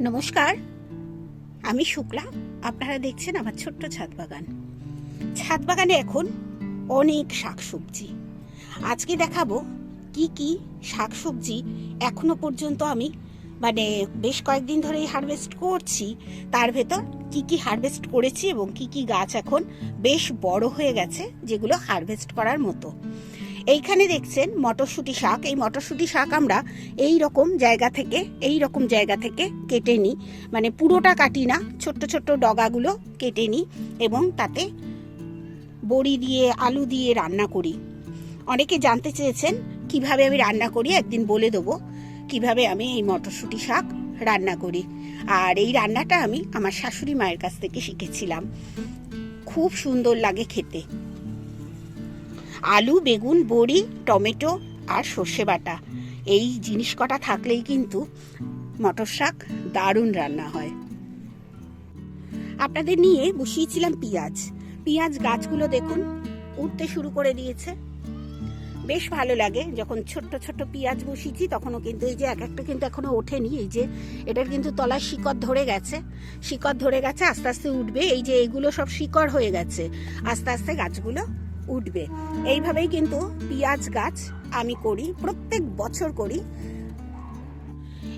নমস্কার, আমি শুক্লা। আপনারা দেখছেন আমার ছোট্ট ছাদ বাগান। ছাদ বাগানে এখন অনেক শাকসবজি। আজকে দেখাবো কি কি শাকসবজি এখনও পর্যন্ত আমি মানে বেশ কয়েকদিন ধরেই হারভেস্ট করছি। তার ভেতর কি কি হারভেস্ট করেছি এবং কি কি গাছ এখন বেশ বড় হয়ে গেছে, যেগুলো হারভেস্ট করার মতো। এইখানে দেখছেন মটরশুঁটি শাক। এই মটরশুঁটি শাক আমরা এই রকম জায়গা থেকে, এই রকম জায়গা থেকে কেটে নিই মানে পুরোটা কাটি না, ছোট্ট ছোট্ট ডগাগুলো কেটে নিই এবং তাতে বড়ি দিয়ে, আলু দিয়ে রান্না করি। অনেকে জানতে চেয়েছেন, কীভাবে আমি রান্না করি? একদিন বলে দেবো, কীভাবে আমি এই মটরশুঁটি শাক রান্না করি। আর এই রান্নাটা আমি আমার শাশুড়ি মায়ের কাছ থেকে শিখেছিলাম। খুব সুন্দর লাগে খেতে। আলু, বেগুন, বড়ি, টমেটো আর সর্ষে বাটা। এই জিনিস কটা থাকলেই কিন্তু মটর শাক দারুণ রান্না হয়। আপনাদের নিয়ে বসিয়েছিলাম পেঁয়াজ। পেঁয়াজ গাছগুলো দেখুন উঠতে শুরু করে দিয়েছে। বেশ ভালো লাগে, যখন ছোট্ট ছোট্ট পেঁয়াজ বসিয়েছি, তখনও কিন্তু এই যে এক একটা কিন্তু এখনও ওঠেনি। এই যে এটার কিন্তু তলার শিকড় ধরে গেছে। শিকড় ধরে গেছে, আস্তে আস্তে উঠবে। এই যে এগুলো সব শিকড় হয়ে গেছে। আস্তে আস্তে গাছগুলো উঠবে। এইভাবেই কিন্তু পেঁয়াজ গাছ আমি করি, প্রত্যেক বছর করি।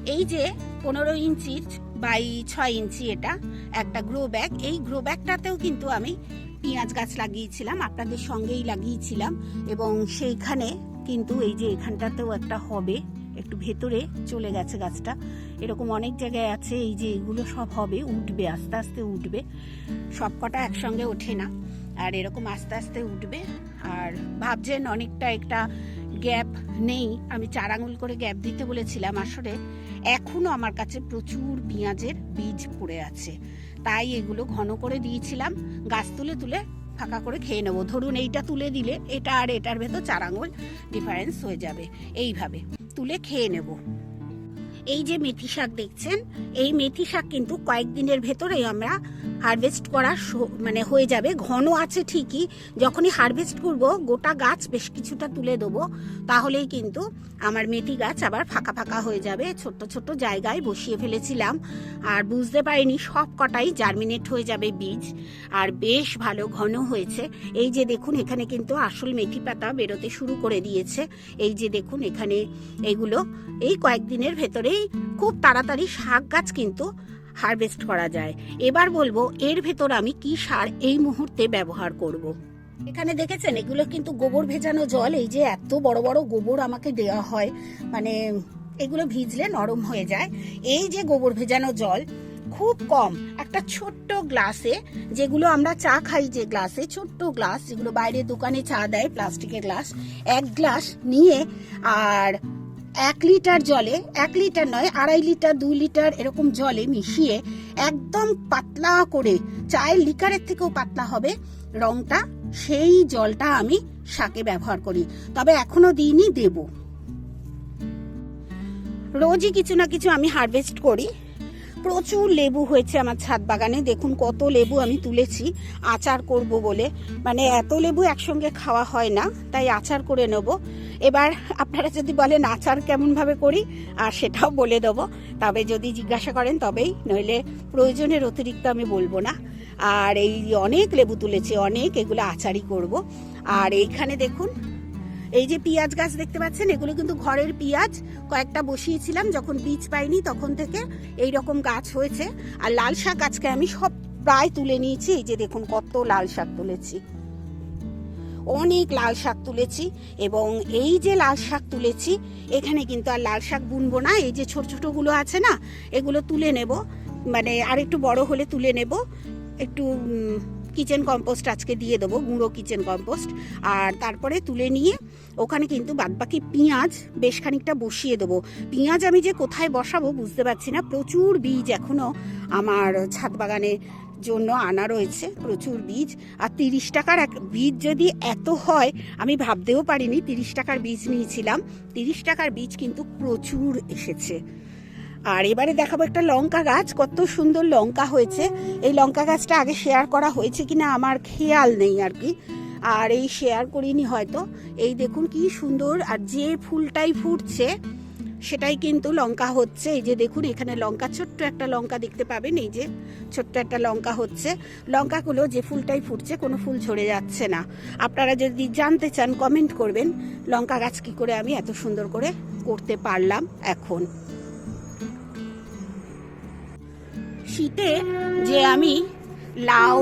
এই যে পনেরো ইঞ্চির বাই ছয় ইঞ্চি এটা একটা গ্রো ব্যাগ এই গ্রো ব্যাগটাতেও কিন্তু আমি পেঁয়াজ গাছ লাগিয়েছিলাম, আপনাদের সঙ্গেই লাগিয়েছিলাম এবং সেইখানে কিন্তু এই যে এখানটাতেও একটা হবে, একটু ভেতরে চলে গেছে গাছটা। এরকম অনেক জায়গায় আছে, এই যে এগুলো সব হবে, উঠবে, আস্তে আস্তে উঠবে। সব কটা একসঙ্গে ওঠে না। আর এরকম আস্তে আস্তে উঠবে। আর ভাবছেন অনেকটা একটা গ্যাপ নেই। আমি চার আঙুল করে গ্যাপ দিতে বলেছিলাম আসলে এখনও আমার কাছে প্রচুর পেঁয়াজের বীজ পড়ে আছে। তাই এগুলো ঘন করে দিয়েছিলাম। গাছ তুলে তুলে ফাঁকা করে খেয়ে নেব। ধরুন এইটা তুলে দিলে এটা আর এটার ভেতর চার আঙুল ডিফারেন্স হয়ে যাবে। এইভাবে তুলে খেয়ে নেব। এই যে মেথি শাক দেখছেন, এই মেথি শাক কিন্তু কয়েকদিনের ভেতরেই আমরা হারভেস্ট করা মানে হয়ে যাবে। ঘন আছে ঠিকই। যখনই হারভেস্ট করব, গোটা গাছ বেশ কিছুটা তুলে দেবো, তাহলেই কিন্তু আমার মেথি গাছ আবার ফাঁকা ফাঁকা হয়ে যাবে। ছোট্ট ছোট্ট জায়গায় বসিয়ে ফেলেছিলাম। আর বুঝতে পারিনি, সব কটাই জার্মিনেট হয়ে যাবে বীজ। আর বেশ ভালো ঘন হয়েছে। এই যে দেখুন, এখানে কিন্তু আসল মেথি পাতা বেরোতে শুরু করে দিয়েছে। এই যে দেখুন, এখানে এগুলো, এই কয়েকদিনের ভেতরেই খুব তাড়াতাড়ি শাক গাছ কিন্তু হারভেস্ট করা যায় এবার বলব, এর ভেতর আমি কি সার এই মুহূর্তে ব্যবহার করব। এখানে দেখেছেন, এগুলো কিন্তু গোবর ভেজানো জল, এই যে এত বড় বড় গোবর আমাকে দেওয়া হয় মানে এগুলো ভিজলে নরম হয়ে যায় এই যে গোবর ভেজানো জল, খুব কম, একটা ছোট্ট গ্লাসে, যেগুলো আমরা চা খাই যে গ্লাসে, ছোট্ট গ্লাস, যেগুলো বাইরে দোকানে চা দেয়, প্লাস্টিকের গ্লাস, এক গ্লাস নিয়ে, আর এক লিটার জলে, এক লিটার নয়, আড়াই লিটার দুই লিটার এরকম জলে মিশিয়ে একদম পাতলা করে, চায়ের লিকারের থেকেও পাতলা হবে, রংটা সেই জলটা আমি শাকে ব্যবহার করি। তবে এখনও দিইনি, দেব। রোজই কিছু না কিছু আমি হারভেস্ট করি। প্রচুর লেবু হয়েছে আমার ছাদ বাগানে। দেখুন কত লেবু আমি তুলেছি, আচার করব বলে। মানে এত লেবু একসঙ্গে খাওয়া হয় না, তাই আচার করে নেব। এবার আপনারা যদি বলেন আচার কেমনভাবে করি, আর সেটাও বলে দেবো। তবে যদি জিজ্ঞাসা করেন তবেই, নইলে প্রয়োজনের অতিরিক্ত আমি বলব না। আর এই অনেক লেবু তুলেছি, অনেক এগুলো আচারই করব। আর এইখানে দেখুন এই যে পেঁয়াজ গাছ দেখতে পাচ্ছেন, এগুলো কিন্তু ঘরের পেঁয়াজ। কয়েকটা বসিয়েছিলাম, যখন বীজ পাইনি তখন থেকে এই রকম গাছ হয়েছে। আর লাল শাক আজকে আমি সব প্রায় তুলে নিয়েছি। এই যে দেখুন, কত লাল শাক তুলেছি। অনেক লাল শাক তুলেছি এবং এই যে লাল শাক তুলেছি, এখানে কিন্তু আর লাল শাক বুনবো না। এই যে ছোট ছোটগুলো আছে না, এগুলো তুলে নেব। মানে আর একটু বড় হলে তুলে নেব। একটু কিচেন কম্পোস্ট আজকে দিয়ে দেবো, গুঁড়ো কিচেন কম্পোস্ট আর তারপরে তুলে নিয়ে ওখানে কিন্তু বাদবাকি পেঁয়াজ বেশ খানিকটা বসিয়ে দেবো। পেঁয়াজ আমি যে কোথায় বসাবো বুঝতে পারছি না। প্রচুর বীজ এখনও আমার ছাদ বাগানে জন্য আনা রয়েছে, প্রচুর বীজ। আর তিরিশ টাকার এক বীজ যদি এত হয়, আমি ভাবতেও পারিনি তিরিশ টাকার বীজ নিয়েছিলাম। তিরিশ টাকার বীজ কিন্তু প্রচুর এসেছে। আর এবারে দেখাবো একটা লঙ্কা গাছ, কত সুন্দর লঙ্কা হয়েছে। এই লঙ্কা গাছটা আগে শেয়ার করা হয়েছে কিনা আমার খেয়াল নেই আর কি। আর এই শেয়ার করিনি হয়তো। এই দেখুন কি সুন্দর, আর যে ফুলটাই ফুটছে, সেটাই কিন্তু লঙ্কা হচ্ছে। এই যে দেখুন, এখানে লঙ্কা, ছোট্ট একটা লঙ্কা দেখতে পাবেন, এই যে ছোট্ট একটা লঙ্কা হচ্ছে। লঙ্কাগুলো যে ফুলটাই ফুটছে, কোনো ফুল ঝরে যাচ্ছে না। আপনারা যদি জানতে চান কমেন্ট করবেন, লঙ্কা গাছ কি করে আমি এত সুন্দর করে করতে পারলাম এখন। শীতে যে আমি লাউ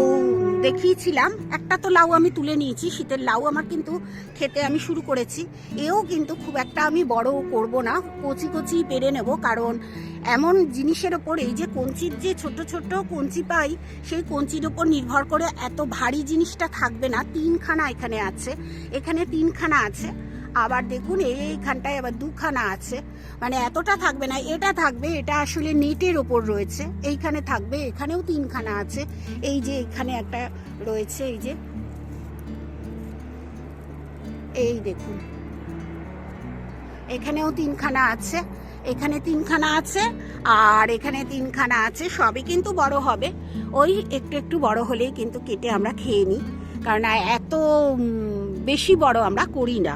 দেখিয়েছিলাম। একটা তো লাউ আমি তুলে নিয়েছি, শীতের লাউ আমার কিন্তু খেতে আমি শুরু করেছি। এও কিন্তু খুব একটা আমি বড় করব না, কচি কচি পেরে নেব, কারণ এমন জিনিসের ওপর এই যে কঞ্চির যে ছোট ছোট কঞ্চি পাই, সেই কঞ্চির ওপর নির্ভর করে এত ভারী জিনিসটা থাকবে না। তিনখানা এখানে আছে, এখানে তিনখানা আছে। আবার দেখুন, এইখানটায় আবার দুখানা আছে। মানে এতটা থাকবে না, এটা থাকবে, এটা আসলে নেটের ওপর রয়েছে। এইখানে থাকবে, এখানেও তিনখানা আছে। এই যে এখানে একটা রয়েছে, এই যে। এই দেখুন। এখানেও তিনখানা আছে, এখানে তিনখানা আছে, আর এখানে তিনখানা আছে, সবই কিন্তু বড় হবে। ওই একটু একটু বড় হলেই কিন্তু কেটে আমরা খেয়ে নিই। কারণ এত বেশি বড় আমরা করি না।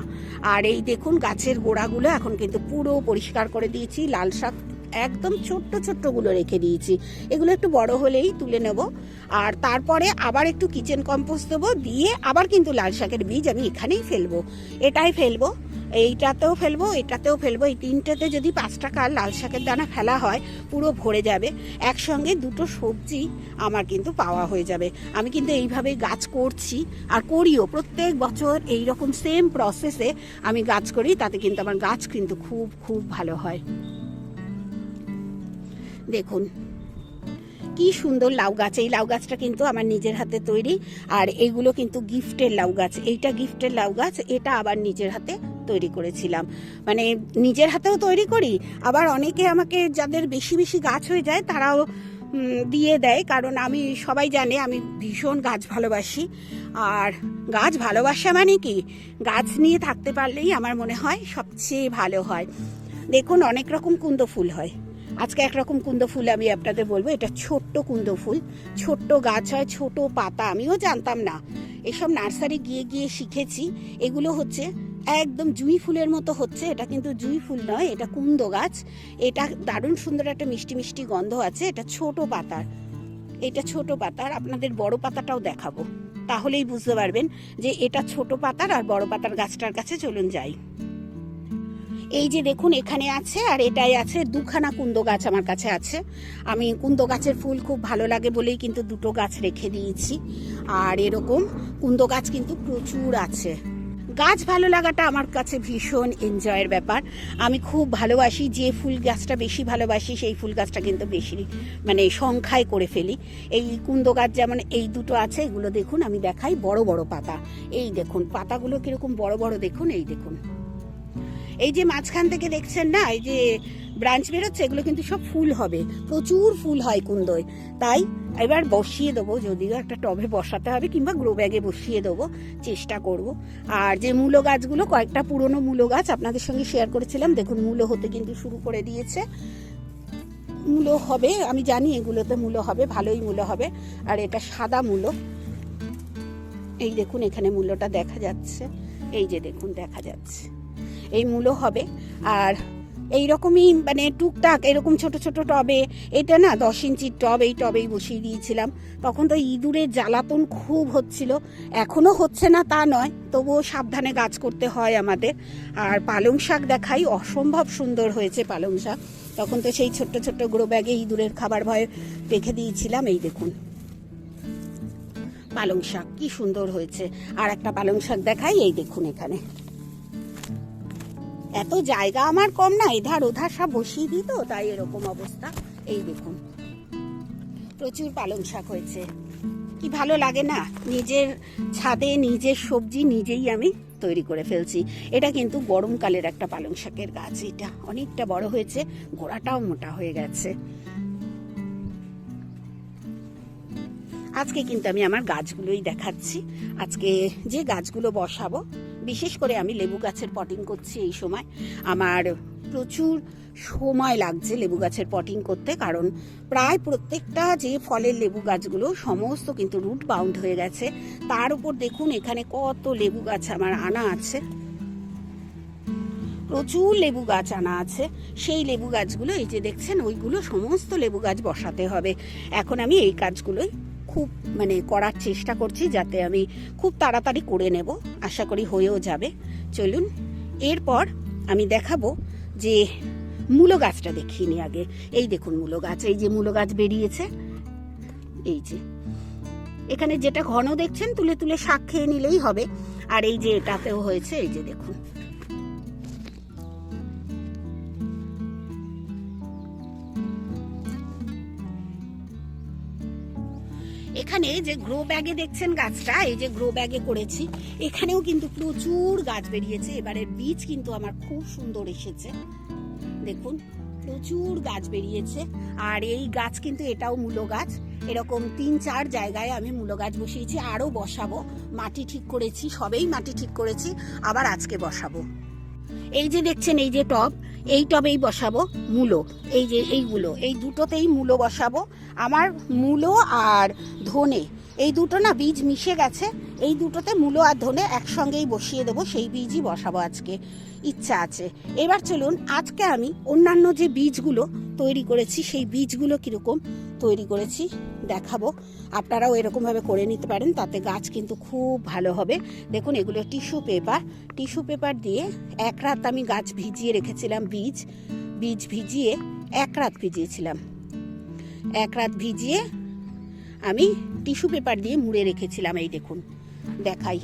আর এই দেখুন, গাছের গোড়াগুলো এখন কিন্তু পুরো পরিষ্কার করে দিয়েছি, লাল শাক একদম ছোট্ট ছোট্টগুলো রেখে দিয়েছি। এগুলো একটু বড় হলেই তুলে নেব। আর তারপরে আবার একটু কিচেন কম্পোস্ট দেবো, দিয়ে আবার কিন্তু লাল শাকের বীজ আমি এখানেই ফেলব। এটাই ফেলব। এইটাতেও ফেলব, এটাতেও ফেলব। এই তিনটেতে যদি পাঁচ টাকা লাল শাকের দানা ফেলা হয়, পুরো ভরে যাবে। একসঙ্গে দুটো সবজি আমার কিন্তু পাওয়া হয়ে যাবে। আমি কিন্তু এইভাবে গাছ করছি আর করিও। প্রত্যেক বছর এই রকম সেম প্রসেসে আমি গাছ করি, তাতে কিন্তু আমার গাছ কিন্তু খুব খুব ভালো হয়। দেখুন, কি সুন্দর লাউ গাছ। এই লাউ গাছটা কিন্তু আমার নিজের হাতে তৈরি। আর এইগুলো কিন্তু গিফটের লাউ গাছ। এইটা গিফটের লাউ গাছ, এটা আবার নিজের হাতে তৈরি করেছিলাম। মানে নিজের হাতেও তৈরি করি, আবার অনেকে আমাকে যাদের বেশি বেশি গাছ হয়ে যায় তারাও দিয়ে দেয়। কারণ আমি, সবাই জানে আমি ভীষণ গাছ ভালোবাসি। আর গাছ ভালোবাসা মানে কি? গাছ নিয়ে থাকতে পারলেই আমার মনে হয় সবচেয়ে ভালো হয়। দেখুন, অনেক রকম কুন্দ ফুল হয়। আজকে একরকম কুন্দ ফুল আমি আপনাদের বলব। এটা ছোট্ট কুন্দ ফুল। ছোট্ট গাছ হয়, ছোট পাতা, আমিও জানতাম না। এসব নার্সারি গিয়ে গিয়ে শিখেছি। এগুলো হচ্ছে একদম জুঁই ফুলের মতো হচ্ছে, এটা কিন্তু জুঁই ফুল নয়, এটা কুন্দ গাছ। এটা দারুণ সুন্দর একটা মিষ্টি মিষ্টি গন্ধ আছে, এটা ছোট পাতার। এটা ছোট পাতার, আপনাদের বড় পাতাটাও দেখাবো। তাহলেই বুঝতে পারবেন যে এটা ছোট পাতার আর বড় পাতার গাছটার কাছে চলুন যাই। এই যে দেখুন, এখানে আছে আর এটাই আছে, দুখানা কুন্দ গাছ আমার কাছে আছে। আমি কুন্দ গাছের ফুল খুব ভালো লাগে বলেই কিন্তু দুটো গাছ রেখে দিয়েছি। আর এরকম কুন্দ গাছ কিন্তু প্রচুর আছে। গাছ ভালো লাগাটা আমার কাছে ভীষণ এনজয়ের ব্যাপার। আমি খুব ভালোবাসি, যে ফুল গাছটা বেশি ভালোবাসি, সেই ফুল গাছটা কিন্তু বেশি মানে সংখ্যায় করে ফেলি। এই কুন্দ গাছ যেমন এই দুটো আছে, এগুলো দেখুন, আমি দেখাই বড় বড় পাতা। এই দেখুন, পাতাগুলো কীরকম বড় বড় দেখুন, এই দেখুন। এই যে মাঝখান থেকে দেখছেন না, এই যে ব্রাঞ্চ বেরোচ্ছে, এগুলো কিন্তু সব ফুল হবে। প্রচুর ফুল হয় কুন্দয়। তাই এবার বসিয়ে দেবো, যদিও একটা টবে বসাতে হবে কিংবা গ্রো ব্যাগে বসিয়ে দেবো, চেষ্টা করব। আর যে মূলো গাছগুলো, কয়েকটা পুরনো মূলো গাছ আপনাদের সঙ্গে শেয়ার করেছিলাম, দেখুন মূলো হতে কিন্তু শুরু করে দিয়েছে। মূলো হবে, আমি জানি এগুলোতে মূলো হবে, ভালোই মূলো হবে, আর এটা সাদা মূলো। এই দেখুন, এখানে মূল্যটা দেখা যাচ্ছে। এই যে দেখুন, দেখা যাচ্ছে। এই মূলো হবে। আর এই রকমই মানে টুকটাক এরকম ছোট ছোট টবে, এটা না দশ ইঞ্চির টব, এই টবেই বসিয়ে দিয়েছিলাম। তখন তো ইঁদুরের জ্বালাতন খুব হচ্ছিল। এখনও হচ্ছে না তা নয়, তবুও সাবধানে গাছ করতে হয় আমাদের। আর পালং শাক দেখাই অসম্ভব সুন্দর হয়েছে পালং শাক। তখন তো সেই ছোট্ট ছোট্ট গ্রো ব্যাগে ইঁদুরের খাবার ভয়ে রেখে দিয়েছিলাম, এই দেখুন। পালং শাক কি সুন্দর হয়েছে। আর একটা পালং শাক দেখাই, এই দেখুন এখানে। এত জায়গা আমার কম না, এধার ওধার সব বসিয়ে দিই তো, তাই এরকম অবস্থা। এই দেখুন, প্রচুর পালং শাক হয়েছে। কি ভালো লাগে না? নিজের ছাদে নিজের সবজি নিজেই আমি তৈরি করে ফেলছি। এটা কিন্তু গরমকালের একটা পালং শাকের গাছ, এটা অনেকটা বড় হয়েছে, গোড়াটাও মোটা হয়ে গেছে। আজকে কিন্তু আমি আমার গাছগুলোই দেখাচ্ছি। আজকে যে গাছগুলো বসাবো বিশেষ করে আমি লেবু গাছের পটিং করছি এই সময়। আমার প্রচুর সময় লাগছে লেবু গাছের পটিং করতে, কারণ প্রায় প্রত্যেকটা যে ফলের লেবু গাছগুলো সমস্ত কিন্তু রুট বাউন্ড হয়ে গেছে। তার উপর দেখুন, এখানে কত লেবু গাছ আমার আনা আছে। প্রচুর লেবু গাছ আনা আছে। সেই লেবু গাছগুলো, এই যে দেখছেন, ওইগুলো সমস্ত লেবু গাছ বসাতে হবে। এখন আমি এই কাজগুলোই খুব মানে করার চেষ্টা করছি যাতে আমি খুব তাড়াতাড়ি করে নেব। আশা করি হয়েও যাবে। চলুন, এরপর আমি দেখাবো যে মূলো গাছটা দেখিনি আগে। এই দেখুন মূলো গাছ, এই যে মূলো গাছ বেরিয়েছে। এই যে। এখানে যেটা ঘন দেখছেন, তুলে তুলে শাক খেয়ে নিলেই হবে। আর এই যে এটাতেও হয়েছে, এই যে দেখুন। এখানে যে গ্রো ব্যাগে দেখছেন গাছটা, এই যে গ্রো ব্যাগে করেছি, এখানেও কিন্তু প্রচুর গাছ বেরিয়েছে। এবারের বীজ কিন্তু আমার খুব সুন্দর এসেছে। দেখুন, প্রচুর গাছ বেরিয়েছে। আর এই গাছ কিন্তু এটাও মূলো গাছ। এরকম তিন চার জায়গায় আমি মূলো গাছ বসিয়েছি। আরও বসাবো। মাটি ঠিক করেছি, সবেই মাটি ঠিক করেছি। আবার আজকে বসাবো। এই যে দেখছেন, এই যে টব এই টবেই বসাবো, মূলো। এই যে এইগুলো, এই দুটোতেই মূলো বসাবো। আমার মূলো আর ধনে, এই দুটো না বীজ মিশে গেছে, এই দুটোতে মূলো আর ধনে একসঙ্গেই বসিয়ে দেবো, সেই বীজই বসাবো আজকে। ইচ্ছা আছে। এবার চলুন, আজকে আমি অন্যান্য যে বীজগুলো তৈরি করেছি, সেই বীজগুলো কীরকম? তৈরি করেছি, দেখাবো। আপনারাও এরকমভাবে করে নিতে পারেন, তাতে গাছ কিন্তু খুব ভালো হবে। দেখুন, এগুলো টিস্যু পেপার। টিস্যু পেপার দিয়ে এক রাত আমি গাছ ভিজিয়ে রেখেছিলাম, বীজ। বীজ ভিজিয়ে এক রাত ভিজিয়েছিলাম। এক রাত ভিজিয়ে আমি টিস্যু পেপার দিয়ে মুড়ে রেখেছিলাম, এই দেখুন। দেখাই।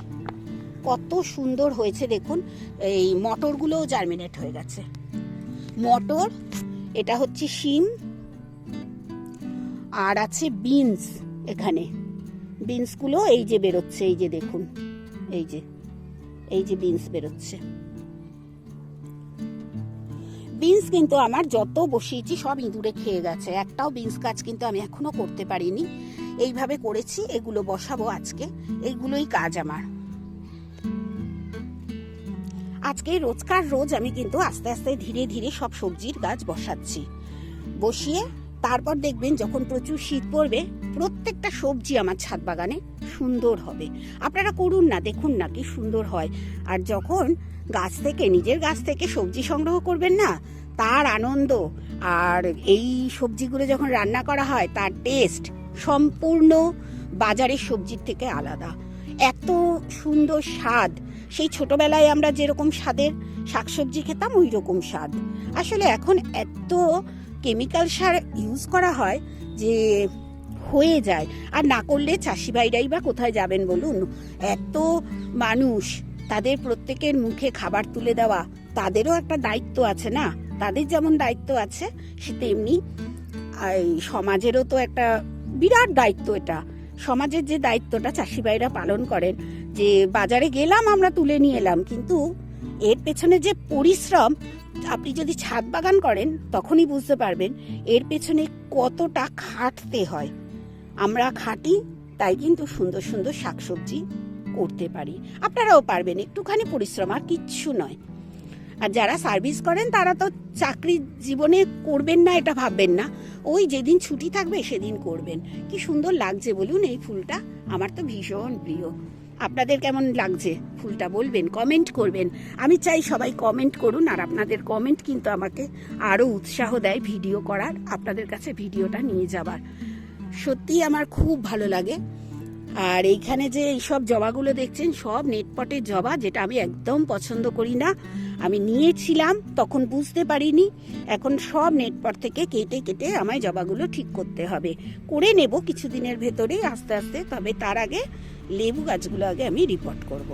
কত সুন্দর হয়েছে, দেখুন। এই মটরগুলোও জার্মিনেট হয়ে গেছে। মটর, এটা হচ্ছে শিম। আর আছে বিনস এখানে। বিনসগুলো এই যে বেরোচ্ছে, এই যে দেখুন, এই যে এই যে বিনস বেরোচ্ছে। বিনস কিন্তু আমার যত বসিয়েছি সব ইঁদুরে খেয়ে গেছে। একটাও বিনস কাজ কিন্তু আমি এখনও করতে পারিনি। এইভাবে করেছি, এগুলো বসাবো আজকে। এইগুলোই কাজ আমার। আজকে রোজকার রোজ আমি কিন্তু আস্তে আস্তে ধীরে ধীরে সব সবজির গাছ বসাচ্ছি। বসিয়ে তারপর দেখবেন যখন প্রচুর শীত পড়বে, প্রত্যেকটা সবজি আমার ছাদ বাগানে সুন্দর হবে। আপনারা করুন না, দেখুন না কি সুন্দর হয়। আর যখন গাছ থেকে, নিজের গাছ থেকে সবজি সংগ্রহ করবেন না, তার আনন্দ আর এই সবজিগুলো যখন রান্না করা হয়, তার টেস্ট সম্পূর্ণ বাজারের সবজির থেকে আলাদা। এত সুন্দর স্বাদ। সেই ছোটবেলায় আমরা যেরকম স্বাদের শাকসবজি খেতাম ওই রকম স্বাদ। আসলে এখন এত কেমিক্যাল সার ইউজ করা হয় যে হয়ে যায়। আর না করলে চাষি ভাইরাই বা কোথায় যাবেন বলুন? এত মানুষ, তাদের প্রত্যেকের মুখে খাবার তুলে দেওয়া, তাদেরও একটা দায়িত্ব আছে না? তাদের যেমন দায়িত্ব আছে, সে তেমনি সমাজেরও তো একটা বিরাট দায়িত্ব এটা। সমাজের যে দায়িত্বটা চাষি ভাইরা পালন করেন, যে বাজারে গেলাম আমরা তুলে নিয়ে এলাম, কিন্তু এর পেছনে যে পরিশ্রম, আপনি যদি ছাদ বাগান করেন, তখনই বুঝতে পারবেন এর পেছনে কতটা খাটতে হয়। আমরা খাটি, তাই কিন্তু সুন্দর সুন্দর শাকসবজি করতে পারি। আপনারাও পারবেন, একটুখানি পরিশ্রম আর কিচ্ছু নয়। আর যারা সার্ভিস করেন, তারা তো চাকরি জীবনে করবেন না, এটা ভাববেন না। ওই যেদিন ছুটি থাকবে, সেদিন করবেন। কি সুন্দর লাগছে বলুন এই ফুলটা। আমার তো ভীষণ প্রিয়। আপনাদের কেমন লাগছে? ফুলটা বলবেন কমেন্ট করবেন। আমি চাই সবাই কমেন্ট করুন আর আপনাদের কমেন্ট কিন্তু আমাকে আরও উৎসাহ দেয় ভিডিও করার, আপনাদের কাছে ভিডিওটা নিয়ে যাবার। সত্যিই আমার খুব ভালো লাগে। আর এইখানে যে এইসব জবাগুলো দেখছেন, সব নেটপটের জবা, যেটা আমি একদম পছন্দ করি না। আমি নিয়েছিলাম, তখন বুঝতে পারিনি। এখন সব নেটপট থেকে কেটে কেটে আমায় জবাগুলো ঠিক করতে হবে। করে নেব কিছুদিনের ভেতরেই আস্তে আস্তে, তবে তার আগে লেবু গাছগুলো আগে আমি রিপোর্ট করব।